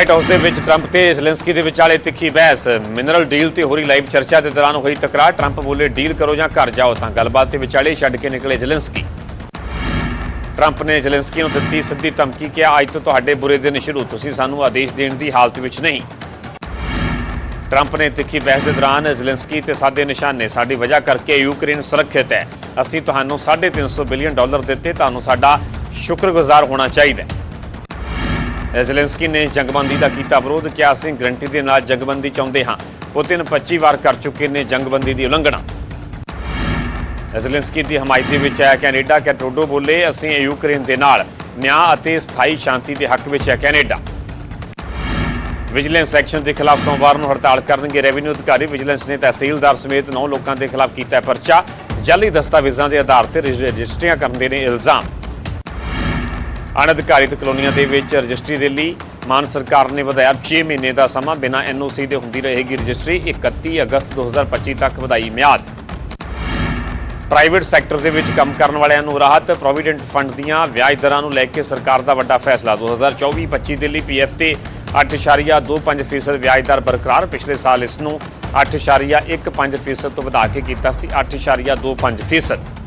White house ਦੇ ਵਿੱਚ Trump ਤੇ ਜ਼ੈਲੈਂਸਕੀ ਦੇ ਵਿਚਾਲੇ ਤਿੱਖੀ ਬਹਿਸ। ਮਿਨਰਲ ਡੀਲ ਤੇ ਹੋ ਰਹੀ ਲਾਈਵ ਚਰਚਾ ਦੇ ਦੌਰਾਨ ਹੋਈ ਤਕਰਾਰ। ਟਰੰਪ ਬੋਲੇ ਡੀਲ ਕਰੋ ਜਾਂ ਘਰ ਜਾਓ ਤਾਂ ਗੱਲਬਾਤ ਦੇ ਵਿਚਾਲੇ ਛੱਡ ਕੇ ਨਿਕਲੇ ਜ਼ੈਲੈਂਸਕੀ ਟਰੰਪ ਨੇ ਜ਼ੈਲੈਂਸਕੀ ਨੂੰ ਦਿੱਤੀ ਸਿੱਧੀ ਧਮਕੀ ਕਿ ਅੱਜ ਤੋਂ ਤੁਹਾਡੇ ਬੁਰੇ ਦਿਨ ਸ਼ੁਰੂ, ਤੁਸੀਂ ਸਾਨੂੰ ਆਦੇਸ਼ ਦੇਣ ਦੀ ਹਾਲਤ ਵਿੱਚ ਨਹੀਂ। ਟਰੰਪ ਨੇ ਤਿੱਖੀ ਬਹਿਸ ਦੇ ਦੌਰਾਨ ਜ਼ੈਲੈਂਸਕੀ ਤੇ ਸਾਦੇ ਨਿਸ਼ਾਨੇ, ਸਾਡੀ ਵਜ੍ਹਾ ਕਰਕੇ ਯੂਕਰੇਨ ਸੁਰੱਖਿਅਤ ਹੈ। ਅਸੀਂ ਤੁਹਾਨੂੰ 350 ਬਿਲੀਅਨ ਡਾਲਰ ਦਿੱਤੇ, ਤੁਹਾਨੂੰ ਸਾਡਾ ਸ਼ੁਕਰਗੁਜ਼ਾਰ ਹੋਣਾ ਚਾਹੀਦਾ ਹੈ। ਜ਼ੈਲੈਂਸਕੀ ਨੇ ਜੰਗਬੰਦੀ ਦਾ ਕੀਤਾ ਵਿਰੋਧ ਕਿਹਾ ਅਸੀਂ ਗਰੰਟੀ ਦੇ ਨਾਲ ਜੰਗਬੰਦੀ ਚਾਹੁੰਦੇ ਹਾਂ? ਪੁਤਿਨ 25 ਵਾਰ ਕਰ ਚੁੱਕੇ ਨੇ ਜੰਗਬੰਦੀ ਦੀ ਉਲੰਘਣਾ। ਜ਼ੈਲੈਂਸਕੀ ਦੀ ਹਮਾਇਤ ਦੇ ਵਿੱਚ ਹੈ ਕੈਨੇਡਾ ਕੈਟਰੋਡੋ ਬੋਲੇ, ਅਸੀਂ ਯੂਕਰੇਨ ਦੇ ਨਾਲ ਨਿਆਂ ਅਤੇ ਸਥਾਈ ਸ਼ਾਂਤੀ ਦੇ ਹੱਕ ਵਿੱਚ ਹੈ ਕੈਨੇਡਾ। ਵਿਜੀਲੈਂਸ ਐਕਸ਼ਨ ਦੇ ਖਿਲਾਫ ਸੋਮਵਾਰ ਨੂੰ ਹੜਤਾਲ ਕਰਨਗੇ ਰੈਵਨਿਊ ਅਧਿਕਾਰੀ। ਵਿਜੀਲੈਂਸ ਨੇ ਤਹਿਸੀਲਦਾਰ ਸਮੇਤ 9 ਲੋਕਾਂ ਦੇ ਖਿਲਾਫ ਕੀਤਾ ਪਰਚਾ। ਜਾਲੀ ਦਸਤਾਵੇਜ਼ਾਂ ਦੇ ਆਧਾਰ ਤੇ ਰਜਿਸਟਰੀਆਂ ਕਰਨ ਦੇ ਨੇ ਇਲਜ਼ਾਮ। ਅਣਅਧਿਕਾਰਿਤ ਕਲੋਨੀਆਂ ਦੇ ਵਿੱਚ ਰਜਿਸਟਰੀ ਦੇ ਲਈ ਮਾਨ ਸਰਕਾਰ ਨੇ ਵਧਾਇਆ 6 ਮਹੀਨੇ ਦਾ ਸਮਾਂ। ਬਿਨਾਂ ਐਨਓਸੀ ਦੇ ਹੁੰਦੀ ਰਹੇਗੀ ਰਜਿਸਟਰੀ। 31 ਅਗਸਤ 2025 ਤੱਕ ਵਧਾਈ ਮਿਆਦ। ਪ੍ਰਾਈਵੇਟ ਸੈਕਟਰ ਦੇ ਵਿੱਚ ਕੰਮ ਕਰਨ ਵਾਲਿਆਂ ਨੂੰ ਰਾਹਤ। ਪ੍ਰੋਵੀਡੈਂਟ ਫੰਡ ਦੀਆਂ ਵਿਆਜ ਦਰਾਂ ਨੂੰ ਲੈ ਕੇ ਸਰਕਾਰ ਦਾ ਵੱਡਾ ਫੈਸਲਾ। 2024-25 ਦੇ ਲਈ ਪੀਐਫ ਤੇ 8.25% ਵਿਆਜ ਦਰ ਬਰਕਰਾਰ। ਪਿਛਲੇ ਸਾਲ ਇਸ ਨੂੰ 8.15% ਤੋਂ ਵਧਾ ਕੇ ਕੀਤਾ ਸੀ। 8.25%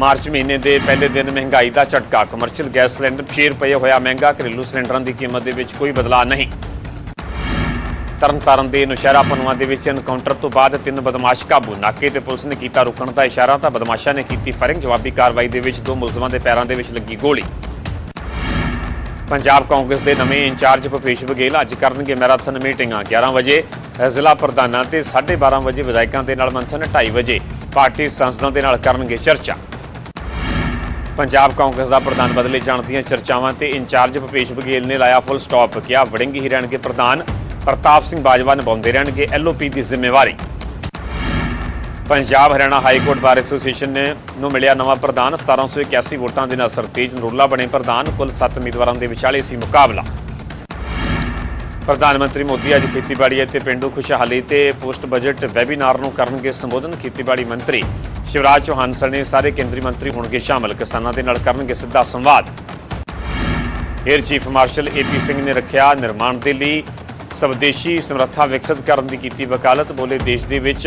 ਮਾਰਚ ਮਹੀਨੇ ਦੇ ਪਹਿਲੇ ਦਿਨ ਮਹਿੰਗਾਈ ਦਾ ਝਟਕਾ। ਕਮਰਸ਼ੀਅਲ ਗੈਸ ਸਿਲੰਡਰ 6 ਰੁਪਏ ਹੋਇਆ ਮਹਿੰਗਾ, ਘਰੇਲੂ ਸਿਲੰਡਰਾਂ ਦੀ ਕੀਮਤ ਦੇ ਵਿੱਚ ਕੋਈ ਬਦਲਾਅ ਨਹੀਂ। ਤਰਨਤਾਰਨ ਦੇ ਨੁਸ਼ਹਿਰਾ ਪਨਵਾ ਦੇ ਵਿੱਚ ਐਨਕਾਊਂਟਰ ਤੋਂ ਬਾਅਦ ਤਿੰਨ ਬਦਮਾਸ਼ ਕਾਬੂ। ਨਾਕੇ ਤੇ ਪੁਲਿਸ ਨੇ ਕੀਤਾ ਰੁਕਣ ਦਾ ਇਸ਼ਾਰਾ ਤਾਂ ਬਦਮਾਸ਼ਾਂ ਨੇ ਕੀਤੀ ਫਾਇਰਿੰਗ। ਜਵਾਬੀ ਕਾਰਵਾਈ ਦੇ ਵਿੱਚ ਦੋ ਮੁਲਜ਼ਮਾਂ ਦੇ ਪੈਰਾਂ ਦੇ ਵਿੱਚ ਲੱਗੀ ਗੋਲੀ। ਪੰਜਾਬ ਕਾਂਗਰਸ ਦੇ ਨਵੇਂ ਇੰਚਾਰਜ ਭੁਪੇਸ਼ ਬਘੇਲ ਅੱਜ ਕਰਨਗੇ ਮੈਰਾਥਨ ਮੀਟਿੰਗਾਂ। 11 ਵਜੇ ਜ਼ਿਲ੍ਹਾ ਪ੍ਰਧਾਨਾਂ ਤੇ 12:30 ਵਜੇ ਵਿਧਾਇਕਾਂ ਦੇ ਨਾਲ ਮੰਥਨ 2:30 ਵਜੇ ਪਾਰਟੀ ਸੰਸਦਾਂ ਦੇ ਨਾਲ ਕਰਨਗੇ ਚਰਚਾ। ਪੰਜਾਬ ਕਾਂਗਰਸ ਦਾ ਪ੍ਰਧਾਨ ਬਦਲੇ ਜਾਣ ਦੀਆਂ ਚਰਚਾਵਾਂ ਤੇ ਇੰਚਾਰਜ ਭੁਪੇਸ਼ ਬਘੇਲ ਨੇ ਲਾਇਆ ਫੁੱਲ ਸਟਾਪ ਕਿਹਾ ਵੜਿੰਗੀ ਹੀ ਰਹਿਣਗੇ ਪ੍ਰਧਾਨ। ਪ੍ਰਤਾਪ ਸਿੰਘ ਬਾਜਵਾ ਨਿਭਾਉਂਦੇ ਰਹਿਣਗੇ ਐਲਓਪੀ ਦੀ ਜ਼ਿੰਮੇਵਾਰੀ। Punjab Haryana high court bar association ਨੇ ਨੂੰ ਮਿਲਿਆ ਨਵਾਂ ਪ੍ਰਧਾਨ। 1781 ਵੋਟਾਂ ਦੇ ਨਾਲ ਸਰਤੇਜ। ਨਰੂਲਾ ਬਣੇ ਪ੍ਰਧਾਨ। ਕੁੱਲ 7 ਉਮੀਦਵਾਰਾਂ ਦੇ ਵਿਚਾਲੇ ਸੀ ਮੁਕਾਬਲਾ। ਪ੍ਰਧਾਨ ਮੰਤਰੀ ਮੋਦੀ ਅੱਜ ਖੇਤੀਬਾੜੀ ਅਤੇ ਪਿੰਡੂ ਖੁਸ਼ਹਾਲੀ ਤੇ ਪੋਸਟ ਬਜਟ ਵੈਬੀਨਾਰ ਨੂੰ ਕਰਨਗੇ ਸੰਬੋਧਨ। ਖੇਤੀਬਾੜੀ ਮੰਤਰੀ ਸ਼ਿਵਰਾਜ ਚੌਹਾਨ ਸਣੇ ਸਾਰੇ ਕੇਂਦਰੀ ਮੰਤਰੀ ਹੋਣਗੇ ਸ਼ਾਮਲ। ਕਿਸਾਨਾਂ ਦੇ ਨਾਲ ਕਰਨਗੇ ਸਿੱਧਾ ਸੰਵਾਦ। Air chief marshal AP Singh ਨੇ ਰੱਖਿਆ ਨਿਰਮਾਣ ਦੇ ਲਈ ਸਵਦੇਸ਼ੀ ਸਮਰੱਥਾ ਵਿਕਸਿਤ ਕਰਨ ਦੀ ਕੀਤੀ ਵਕਾਲਤ। ਬੋਲੇ ਦੇਸ਼ ਦੇ ਵਿੱਚ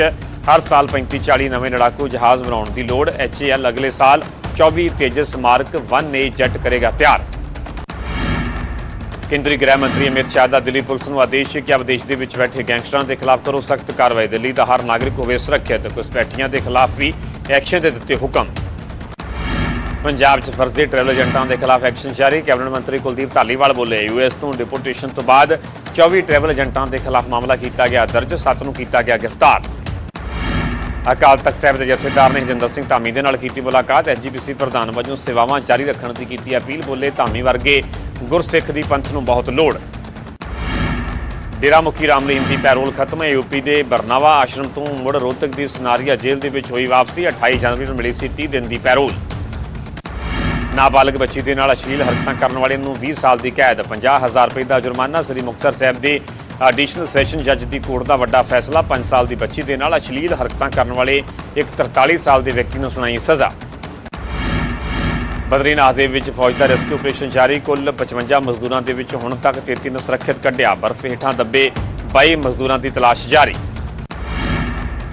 ਹਰ ਸਾਲ 35-40 ਨਵੇਂ ਲੜਾਕੂ ਜਹਾਜ਼ ਬਣਾਉਣ ਦੀ ਲੋੜ। ਐਚਏਐਲ ਅਗਲੇ ਸਾਲ 24 ਤੇਜਸ ਮਾਰਕ 1A ਜੈਟ ਕਰੇਗਾ ਤਿਆਰ। ਕੇਂਦਰੀ ਗ੍ਰਹਿ ਮੰਤਰੀ ਅਮਿਤ ਸ਼ਾਹ ਦਾ ਦਿੱਲੀ ਪੁਲਿਸ ਨੂੰ ਆਦੇਸ਼ ਹੈ ਕਿ ਵਿਦੇਸ਼ ਦੇ ਵਿੱਚ ਬੈਠੇ ਗੈਂਗਸਟਰਾਂ ਦੇ ਖਿਲਾਫ ਕਰੋ ਸਖਤ ਕਾਰਵਾਈ ਦਿੱਲੀ ਦਾ ਹਰ ਨਾਗਰਿਕ ਹੋਵੇ ਸੁਰੱਖਿਅਤ। ਘੁਸਪੈਠੀਆਂ ਦੇ ਖਿਲਾਫ ਵੀ ਐਕਸ਼ਨ ਦੇ ਦਿੱਤੇ ਹੁਕਮ। ਪੰਜਾਬ 'ਚ ਫਰਜ਼ੀ ਟਰੈਵਲ ਏਜੰਟਾਂ ਦੇ ਖਿਲਾਫ ਐਕਸ਼ਨ ਜਾਰੀ। ਕੈਬਨਿਟ ਮੰਤਰੀ ਕੁਲਦੀਪ ਧਾਲੀਵਾਲ ਬੋਲੇ, ਯੂਐਸ ਤੋਂ ਡਿਪੋਰਟੇਸ਼ਨ ਤੋਂ ਬਾਅਦ 24 ਟਰੈਵਲ ਏਜੰਟਾਂ ਦੇ ਖਿਲਾਫ ਮਾਮਲਾ ਕੀਤਾ ਗਿਆ ਦਰਜ 7 ਨੂੰ ਕੀਤਾ ਗਿਆ ਗ੍ਰਿਫਤਾਰ। ਅਕਾਲ ਤਖਤ ਸਾਹਿਬ ਦੇ ਜਥੇਦਾਰ ਨੇ ਹਜਿੰਦਰ ਸਿੰਘ ਧਾਮੀ ਦੇ ਨਾਲ ਕੀਤੀ ਮੁਲਾਕਾਤ। ਐਸਜੀਪੀਸੀ ਪ੍ਰਧਾਨ ਵਜੋਂ ਸੇਵਾਵਾਂ ਜਾਰੀ ਰੱਖਣ ਦੀ ਕੀਤੀ ਅਪੀਲ, ਬੋਲੇ ਧਾਮੀ ਵਰਗੇ ਗੁਰਸਿੱਖ ਦੀ ਪੰਥ ਨੂੰ ਬਹੁਤ ਲੋੜ। ਡੇਰਾ ਮੁਖੀ ਰਾਮਲੀਨ ਦੀ ਪੈਰੋਲ ਖਤਮ ਹੈ ਯੂਪੀ ਦੇ ਬਰਨਾਵਾ ਆਸ਼ਰਮ ਤੋਂ ਮੁੜ ਰੋਹਤਕ ਦੀ ਸੁਨਾਰੀਆ ਜੇਲ੍ਹ ਦੇ ਵਿੱਚ ਹੋਈ ਵਾਪਸੀ 28 ਜਨਵਰੀ ਨੂੰ ਮਿਲੀ ਸੀ 30 ਦਿਨ ਦੀ ਪੈਰੋਲ। ਨਾਬਾਲਗ ਬੱਚੀ ਦੇ ਨਾਲ ਅਸ਼ਲੀਲ ਹਰਕਤਾਂ ਕਰਨ ਵਾਲੇ ਨੂੰ 20 ਸਾਲ ਦੀ ਕੈਦ 50000 ਰੁਪਏ ਦਾ ਜੁਰਮਾਨਾ ਸ੍ਰੀ ਮੁਕਤਸਰ ਸਾਹਿਬ ਦੇ ਐਡੀਸ਼ਨਲ ਸੈਸ਼ਨ ਜੱਜ ਦੀ ਕੋਰਟ ਦਾ ਵੱਡਾ ਫੈਸਲਾ 5 ਸਾਲ ਦੀ ਬੱਚੀ ਦੇ ਨਾਲ ਅਸ਼ਲੀਲ ਹਰਕਤਾਂ ਕਰਨ ਵਾਲੇ ਇੱਕ 43 ਸਾਲ ਦੇ ਵਿਅਕਤੀ ਨੂੰ ਸੁਣਾਈ ਸਜ਼ਾ। ਬਦਰੀਨਾਥ ਦੇ ਵਿੱਚ ਫੌਜ ਦਾ ਰੈਸਕਿਊ ਆਪਰੇਸ਼ਨ ਜਾਰੀ, ਕੁੱਲ 55 ਮਜ਼ਦੂਰਾਂ ਦੇ ਵਿੱਚ ਹੁਣ ਤੱਕ 33 ਨੂੰ ਸੁਰੱਖਿਅਤ ਕੱਢਿਆ, ਬਰਫ਼ ਹੇਠਾਂ ਦੱਬੇ 22 ਮਜ਼ਦੂਰਾਂ ਦੀ ਤਲਾਸ਼ ਜਾਰੀ।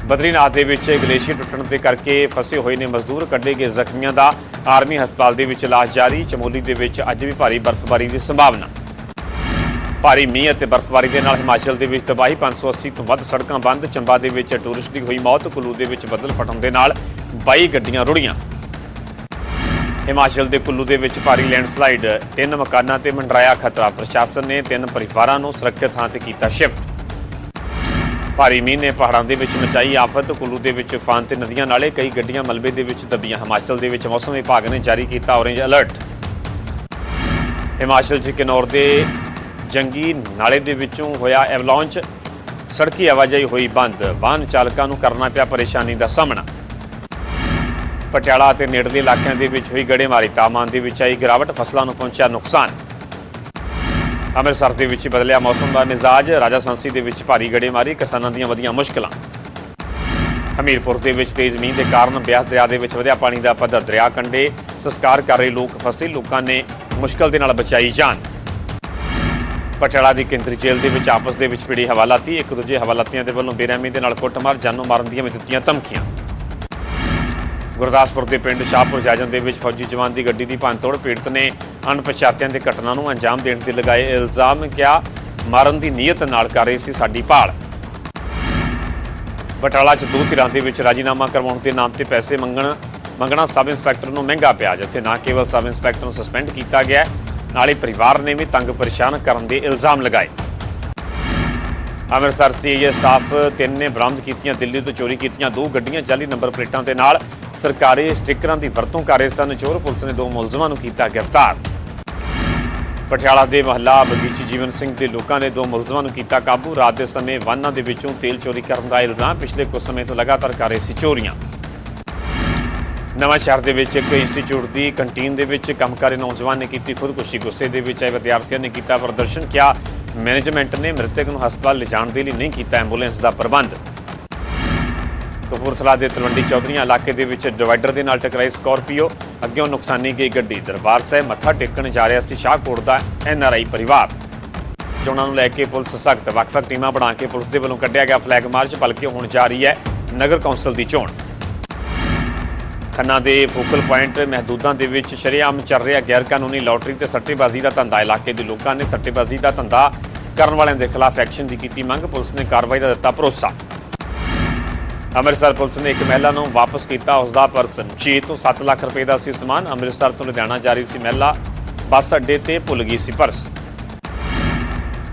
ਬਦਰੀਨਾਥ ਦੇ ਵਿੱਚ ਗਲੇਸ਼ੀਅਰ ਟੁੱਟਣ ਦੇ ਕਰਕੇ ਫਸੇ ਹੋਏ ਨੇ ਮਜ਼ਦੂਰ, ਕੱਢੇ ਗਏ ਜ਼ਖਮੀਆਂ ਦਾ ਆਰਮੀ ਹਸਪਤਾਲ ਦੇ ਵਿੱਚ ਇਲਾਜ ਜਾਰੀ, ਚਮੋਲੀ ਦੇ ਵਿੱਚ ਅੱਜ ਵੀ ਭਾਰੀ ਬਰਫ਼ਬਾਰੀ ਦੀ ਸੰਭਾਵਨਾ। ਭਾਰੀ ਮੀਂਹ ਅਤੇ ਬਰਫ਼ਬਾਰੀ ਦੇ ਨਾਲ ਹਿਮਾਚਲ ਦੇ ਵਿੱਚ ਤਬਾਹੀ 580 ਤੋਂ ਵੱਧ ਸੜਕਾਂ ਬੰਦ, ਚੰਬਾ ਦੇ ਵਿੱਚ ਟੂਰਿਸਟ ਦੀ ਹੋਈ ਮੌਤ, ਕੁੱਲੂ ਦੇ ਵਿੱਚ ਬੱਦਲ ਫਟਣ ਦੇ ਨਾਲ 22 ਗੱਡੀਆਂ ਰੁੜੀਆਂ। ਹਿਮਾਚਲ ਦੇ ਕੁੱਲੂ ਦੇ ਵਿੱਚ ਭਾਰੀ ਲੈਂਡਸਲਾਈਡ, ਤਿੰਨ ਮਕਾਨਾਂ ਤੇ ਮੰਡਰਾਇਆ ਖਤਰਾ, ਪ੍ਰਸ਼ਾਸਨ ਨੇ ਤਿੰਨ ਪਰਿਵਾਰਾਂ ਨੂੰ ਸੁਰੱਖਿਅਤ ਥਾਂ ਤੇ ਕੀਤਾ ਸ਼ਿਫਟ। ਭਾਰੀ ਮੀਂਹ ਨੇ ਪਹਾੜਾਂ ਦੇ ਵਿੱਚ ਮਚਾਈ ਆਫਤ, ਕੁੱਲੂ ਦੇ ਵਿੱਚ ਫਾਨ ਤੇ ਨਦੀਆਂ ਨਾਲੇ ਕਈ ਗੱਡੀਆਂ ਮਲਬੇ ਦੇ ਵਿੱਚ ਦਬੀਆਂ। ਹਿਮਾਚਲ ਦੇ ਵਿੱਚ ਮੌਸਮ ਵਿਭਾਗ ਨੇ ਜਾਰੀ ਕੀਤਾ ਔਰੇਂਜ ਅਲਰਟ ਹਿਮਾਚਲ 'ਚ ਕਿਨੌਰ ਦੇ ਜੰਗੀ ਨਾਲੇ ਦੇ ਵਿੱਚੋਂ ਹੋਇਆ ਐਵਲਾਂਚ ਸੜਕੀ ਆਵਾਜਾਈ ਹੋਈ ਬੰਦ। ਵਾਹਨ ਚਾਲਕਾਂ ਨੂੰ ਕਰਨਾ ਪਿਆ ਪਰੇਸ਼ਾਨੀ ਦਾ ਸਾਹਮਣਾ। ਪਟਿਆਲਾ ਅਤੇ ਨੇੜਲੇ ਇਲਾਕਿਆਂ ਦੇ ਵਿੱਚ ਹੋਈ ਗੜੇਮਾਰੀ, ਤਾਪਮਾਨ ਦੇ ਵਿੱਚ ਆਈ ਗਿਰਾਵਟ, ਫਸਲਾਂ ਨੂੰ ਪਹੁੰਚਿਆ ਨੁਕਸਾਨ। ਅੰਮ੍ਰਿਤਸਰ ਦੇ ਵਿੱਚ ਬਦਲਿਆ ਮੌਸਮ ਦਾ ਮਿਜ਼ਾਜ, ਰਾਜਾ ਸੰਸੀ ਦੇ ਵਿੱਚ ਭਾਰੀ ਗੜੇਮਾਰੀ, ਕਿਸਾਨਾਂ ਦੀਆਂ ਵਧੀਆਂ ਮੁਸ਼ਕਲਾਂ। ਹਮੀਰਪੁਰ ਦੇ ਵਿੱਚ ਤੇਜ਼ ਮੀਂਹ ਦੇ ਕਾਰਨ ਬਿਆਸ ਦਰਿਆ ਦੇ ਵਿੱਚ ਵਧਿਆ ਪਾਣੀ ਦਾ ਪੱਧਰ, ਦਰਿਆ ਕੰਢੇ ਸੰਸਕਾਰ ਕਰ ਰਹੇ ਲੋਕ ਫਸੇ, ਲੋਕਾਂ ਨੇ ਮੁਸ਼ਕਲ ਦੇ ਨਾਲ ਬਚਾਈ ਜਾਨ। ਪਟਿਆਲਾ ਦੀ ਕੇਂਦਰੀ ਜੇਲ੍ਹ ਦੇ ਵਿੱਚ ਆਪਸ ਦੇ ਵਿੱਚ ਭਿੜੀ ਹਵਾਲਾਤੀ, ਇੱਕ ਦੂਜੇ ਹਵਾਲਾਤੀਆਂ ਦੇ ਵੱਲੋਂ ਬੇਰਹਿਮੀ ਦੇ ਨਾਲ ਕੁੱਟਮਾਰ, ਜਾਨੋਂ ਮਾਰਨ ਦੀਆਂ ਵੀ ਦਿੱਤੀਆਂ ਧਮਕੀਆਂ। ਗੁਰਦਾਸਪੁਰ ਦੇ ਪਿੰਡ ਸ਼ਾਹਪੁਰ ਜਾਜਨ ਦੇ ਵਿੱਚ ਫੌਜੀ ਜਵਾਨ ਦੀ ਗੱਡੀ ਦੀ ਭੰਨਤੋੜ ਪੀੜਤ ਨੇ ਅਣਪਛਾਤਿਆਂ ਦੇ ਘਟਨਾ ਨੂੰ ਅੰਜਾਮ ਦੇਣ ਦੇ ਲਗਾਏ ਇਲਜ਼ਾਮ, ਕਿਹਾ, ਮਾਰਨ ਦੀ ਨੀਅਤ ਨਾਲ ਕਰ ਰਹੀ ਸੀ ਸਾਡੀ ਭਾਲ। ਬਟਾਲਾ 'ਚ ਦੋ ਧਿਰਾਂ ਦੇ ਵਿੱਚ ਰਾਜੀਨਾਮਾ ਕਰਵਾਉਣ ਦੇ ਨਾਮ ਤੇ ਪੈਸੇ ਮੰਗਣ, ਮੰਗਣਾ ਸਬ ਇੰਸਪੈਕਟਰ ਨੂੰ ਮਹਿੰਗਾ ਪਿਆ ਜਿੱਥੇ ਨਾ ਕੇਵਲ ਸਬ ਇੰਸਪੈਕਟਰ ਨੂੰ ਸਸਪੈਂਡ ਕੀਤਾ ਗਿਆ ਨਾਲੇ ਪਰਿਵਾਰ ਨੇ ਵੀ ਤੰਗ ਪਰੇਸ਼ਾਨ ਕਰਨ ਦੇ ਇਲਜ਼ਾਮ ਲਗਾਏ। ਅੰਮ੍ਰਿਤਸਰ ਸੀਏ ਸਟਾਫ ਤਿੰਨ ਨੇ ਬਰਾਮਦ ਕੀਤੀਆਂ, ਦਿੱਲੀ ਤੋਂ ਚੋਰੀ ਕੀਤੀਆਂ ਦੋ ਗੱਡੀਆਂ ਜਾਲੀ ਨੰਬਰ ਪਲੇਟਾਂ ਦੇ ਨਾਲ ਸਰਕਾਰੀ ਸਟickਰਾਂ ਦੀ ਵਰਤੋਂ ਕਰ ਰਹੇ ਸਨ। ਚੋਰ ਪੁਲਿਸ ਨੇ ਦੋ ਮੁਲਜ਼ਮਾਂ ਨੂੰ ਕੀਤਾ ਗ੍ਰਿਫਤਾਰ। ਪਟਿਆਲਾ ਦੇ ਮਹੱਲਾ ਬਗੀਚੀ ਜੀਵਨ ਸਿੰਘ ਦੇ ਲੋਕਾਂ ਨੇ ਦੋ ਮੁਲਜ਼ਮਾਂ ਨੂੰ ਕੀਤਾ ਕਾਬੂ। ਰਾਤ ਦੇ ਸਮੇਂ ਵਾਹਨਾਂ ਦੇ ਵਿੱਚੋਂ ਤੇਲ ਚੋਰੀ ਕਰਨ ਦਾ ਇਲਜ਼ਾਮ। ਪਿਛਲੇ ਕੁਝ ਸਮੇਂ ਤੋਂ ਲਗਾਤਾਰ ਕਰ ਰਹੇ ਸੀ ਚੋਰੀਆਂ। ਨਵਾਂ ਸ਼ਹਿਰ ਦੇ ਵਿੱਚ ਇੱਕ ਇੰਸਟੀਚਿਊਟ ਦੀ ਕੰਟੀਨ ਦੇ ਵਿੱਚ ਕੰਮ ਕਰ ਰਹੇ ਨੌਜਵਾਨ ਨੇ ਕੀਤੀ ਖੁਦਕੁਸ਼ੀ। ਗੁੱਸੇ ਦੇ ਵਿੱਚ ਆਏ ਵਿਦਿਆਰਥੀਆਂ ਨੇ ਕੀਤਾ ਪ੍ਰਦਰਸ਼ਨ। ਕਿਹਾ, ਮੈਨੇਜਮੈਂਟ ਨੇ ਮ੍ਰਿਤਕ ਨੂੰ ਹਸਪਤਾਲ ਲਿਜਾਣ ਦੇ ਲਈ ਨਹੀਂ ਕੀਤਾ, ਐਂਬੂਲੈਂਸ ਦਾ ਪ੍ਰਬੰਧ। ਕਪੂਰਥਲਾ ਦੇ ਤਲਵੰਡੀ ਚੌਧਰੀਆਂ ਇਲਾਕੇ ਦੇ ਵਿੱਚ ਡਿਵਾਈਡਰ ਦੇ ਨਾਲ ਟਕਰਾਈ ਸਕਾਰਪੀਓ। ਅੱਗੇੋਂ ਨੁਕਸਾਨੀ ਗਈ ਗੱਡੀ। ਦਰਬਾਰ ਸਾਹਿਬ ਮੱਥਾ ਟੇਕਣ ਜਾ ਰਿਹਾ ਸੀ ਸ਼ਾਹਕੋਟ ਦਾ ਐਨਆਰਆਈ ਪਰਿਵਾਰ। ਚੋਣਾਂ ਨੂੰ ਲੈ ਕੇ ਪੁਲਿਸ ਸਖਤ ਵੱਖ-ਵੱਖ ਟੀਮਾਂ ਬਣਾ ਕੇ ਪੁਲਿਸ ਦੇ ਵੱਲੋਂ ਕੱਢਿਆ ਗਿਆ ਫਲੈਗ ਮਾਰਚ, ਬਲਕਿ ਹੁਣ ਜਾ ਰਹੀ ਹੈ ਨਗਰ ਕੌਂਸਲ ਦੀ ਚੋਣ। ਖੰਨਾ ਦੇ ਫੋਕਲ ਪੁਆਇੰਟ ਮਹਦੂਦਾਂ ਦੇ ਵਿੱਚ ਸ਼ਰੇਆਮ ਚੱਲ ਰਿਹਾ ਗੈਰ ਕਾਨੂੰਨੀ ਲਾਟਰੀ ਤੇ ਸੱਟੇਬਾਜ਼ੀ ਦਾ ਧੰਦਾ। ਇਲਾਕੇ ਦੇ ਲੋਕਾਂ ਨੇ ਸੱਟੇਬਾਜ਼ੀ ਦਾ ਧੰਦਾ ਕਰਨ ਵਾਲਿਆਂ ਦੇ ਖਿਲਾਫ ਐਕਸ਼ਨ ਦੀ ਕੀਤੀ ਮੰਗ। ਪੁਲਿਸ ਨੇ ਕਾਰਵਾਈ ਦਾ ਦਿੱਤਾ ਭਰੋਸਾ। ਅੰਮ੍ਰਿਤਸਰ ਪੁਲਿਸ ਨੇ ਇੱਕ ਮਹਿਲਾ ਨੂੰ ਵਾਪਸ ਕੀਤਾ। ਉਸ ਦਾ ਪਰਸ 6 ਤੋਂ 7 ਲੱਖ ਰੁਪਏ ਦਾ ਸੀ ਸਮਾਨ। ਅੰਮ੍ਰਿਤਸਰ ਤੋਂ ਲੁਧਿਆਣਾ ਜਾ ਰਹੀ ਸੀ ਮਹਿਲਾ। ਬੱਸ ਅੱਡੇ ਤੇ ਭੁੱਲ ਗਈ ਸੀ ਪਰਸ।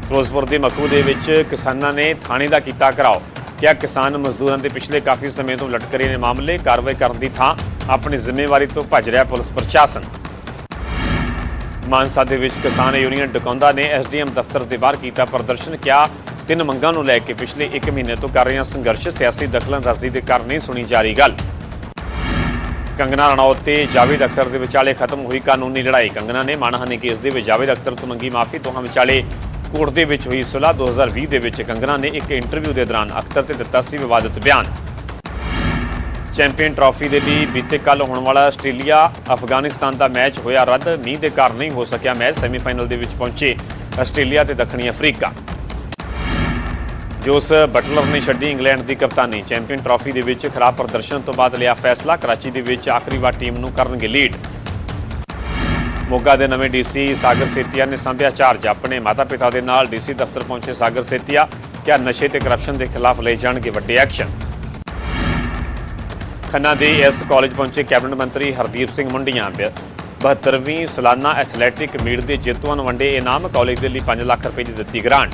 ਫਿਰੋਜ਼ਪੁਰ ਦੇ ਮਖੂ ਦੇ ਵਿੱਚ ਕਿਸਾਨਾਂ ਨੇ ਥਾਣੇ ਦਾ ਕੀਤਾ ਘਰਾਓ। ਕਿਹਾ ਕਿਸਾਨ ਮਜ਼ਦੂਰਾਂ ਦੇ ਪਿਛਲੇ ਕਾਫੀ ਸਮੇਂ ਤੋਂ ਲਟਕ ਰਹੇ ਨੇ ਮਾਮਲੇ, ਕਾਰਵਾਈ ਕਰਨ ਦੀ ਥਾਂ ਆਪਣੀ ਜ਼ਿੰਮੇਵਾਰੀ ਤੋਂ ਭੱਜ ਰਿਹਾ ਪੁਲਿਸ ਪ੍ਰਸ਼ਾਸਨ। ਮਾਨਸਾ ਦੇ ਵਿੱਚ ਕਿਸਾਨ ਯੂਨੀਅਨ ਡਕੌਂਦਾ ਨੇ ਐਸਡੀਐਮ ਦਫ਼ਤਰ ਦੇ ਬਾਹਰ ਕੀਤਾ ਪ੍ਰਦਰਸ਼ਨ, ਕਿਹਾ ਤਿੰਨ ਮੰਗਾਂ ਨੂੰ ਲੈ ਕੇ ਪਿਛਲੇ 1 ਮਹੀਨੇ ਤੋਂ ਕਰ ਰਹੇ ਸੰਘਰਸ਼, ਸਿਆਸੀ ਦਖਲਅੰਦਾਜ਼ੀ ਦੇ ਕਾਰਨ ਨਹੀਂ ਸੁਣੀ ਜਾ ਰਹੀ ਗੱਲ। ਕੰਗਨਾ ਰਣੌਤ ਤੇ ਜਾਵੇਦ ਅਖਤਰ ਦੇ ਵਿਚਾਲੇ ਖਤਮ ਹੋਈ ਕਾਨੂੰਨੀ ਲੜਾਈ। ਕੰਗਨਾ ਨੇ ਮਾਨਹਾਨੀ ਕੇਸ ਦੇ ਵਿੱਚ ਜਾਵੇਦ ਅਖਤਰ ਤੋਂ ਮੰਗੀ ਮਾਫੀ, ਦੋਹਾਂ ਵਿਚਾਲੇ ਕੋਰਟ ਦੇ ਵਿੱਚ ਹੋਈ ਸੁਲ੍ਹਾ 2020 ਦੇ ਵਿੱਚ ਕੰਗਨਾ ਨੇ ਇੱਕ ਇੰਟਰਵਿਊ ਦੇ ਦੌਰਾਨ ਅਖਤਰ ਤੇ ਦਿੱਤਾ ਸੀ ਵਿਵਾਦਤ ਬਿਆਨ। ਚੈਂਪੀਅਨ ਟਰਾਫੀ ਦੇ ਲਈ ਬੀਤੇ ਕੱਲ ਹੋਣ ਵਾਲਾ ਆਸਟ੍ਰੇਲੀਆ ਅਫਗਾਨਿਸਤਾਨ ਦਾ ਮੈਚ ਹੋਇਆ ਰੱਦ, ਮੀਂਹ ਦੇ ਕਾਰਨ ਨਹੀਂ ਹੋ ਸਕਿਆ ਮੈਚ, ਸੈਮੀਫਾਈਨਲ ਦੇ ਵਿੱਚ ਪਹੁੰਚੇ ਆਸਟ੍ਰੇਲੀਆ ਤੇ ਦੱਖਣੀ ਅਫਰੀਕਾ। ਜੋਸ ਬਟਲਰ ਨੇ ਛੱਡੀ ਇੰਗਲੈਂਡ ਦੀ ਕਪਤਾਨੀ। ਚੈਂਪੀਅਨ ਟਰਾਫੀ ਦੇ ਵਿੱਚ ਖਰਾਬ ਪ੍ਰਦਰਸ਼ਨ ਤੋਂ ਬਾਅਦ ਲਿਆ ਫੈਸਲਾ, ਕਰਾਚੀ ਦੇ ਵਿੱਚ ਆਖਰੀ ਵਾਰ ਟੀਮ ਨੂੰ ਕਰਨਗੇ ਲੀਡ। ਮੋਗਾ ਦੇ ਨਵੇਂ ਡੀਸੀ ਸਾਗਰ ਸੇਤੀਆ ਨੇ ਸੰਭਿਆ ਚਾਰਜ। ਆਪਣੇ ਮਾਤਾ-ਪਿਤਾ ਦੇ ਨਾਲ ਡੀਸੀ ਦਫ਼ਤਰ ਪਹੁੰਚੇ ਸਾਗਰ ਸੇਤੀਆ। ਕਿਹਾ ਨਸ਼ੇ ਤੇ ਕਰਪਸ਼ਨ ਦੇ ਖਿਲਾਫ ਲਏ ਜਾਣਗੇ ਵੱਡੇ ਐਕਸ਼ਨ ਖੰਨਾ ਦੇ ਇਸ ਕਾਲਜ ਪਹੁੰਚੇ ਕੈਬਨਿਟ ਮੰਤਰੀ ਹਰਦੀਪ ਸਿੰਘ ਮੁੰਡੀਆਂ। 72ਵੀਂ ਸਾਲਾਨਾ ਐਥਲੈਟਿਕ ਮੀਟ ਦੇ ਜੇਤੂਆਂ ਨੂੰ ਵੰਡੇ ਇਨਾਮ। ਕਾਲਜ ਦੇ ਲਈ 5 ਲੱਖ ਰੁਪਏ ਦੀ ਦਿੱਤੀ ਗ੍ਰਾਂਟ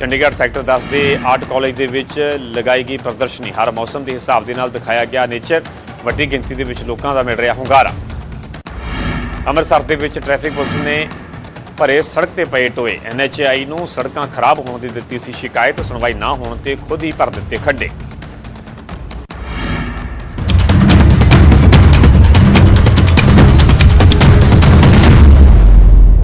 ਚੰਡੀਗੜ੍ਹ ਸੈਕਟਰ 10 ਦੇ ਆਰਟ ਕਾਲਜ ਦੇ ਵਿੱਚ ਲਗਾਈ ਗਈ ਪ੍ਰਦਰਸ਼ਨੀ। ਹਰ ਮੌਸਮ ਦੇ ਹਿਸਾਬ ਦੇ ਨਾਲ ਦਿਖਾਇਆ ਗਿਆ ਨੇਚਰ ਵੱਡੀ ਗਿਣਤੀ ਦੇ ਵਿੱਚ ਲੋਕਾਂ ਦਾ ਮਿਲ ਰਿਹਾ ਹੁੰਗਾਰਾ। ਅੰਮ੍ਰਿਤਸਰ ਦੇ ਵਿੱਚ ਟ੍ਰੈਫਿਕ ਪੁਲਿਸ ਨੇ ਭਰੇ ਸੜਕ ਤੇ ਪਏ ਟੋਏ। ਐਨਐਚਆਈ ਨੂੰ ਸੜਕਾਂ ਖਰਾਬ ਹੋਣ ਦੀ ਦਿੱਤੀ ਸੀ ਸ਼ਿਕਾਇਤ। ਸੁਣਵਾਈ ਨਾ ਹੋਣ ਤੇ ਖੁਦ ਹੀ ਭਰ ਦਿੱਤੇ ਖੱਡੇ।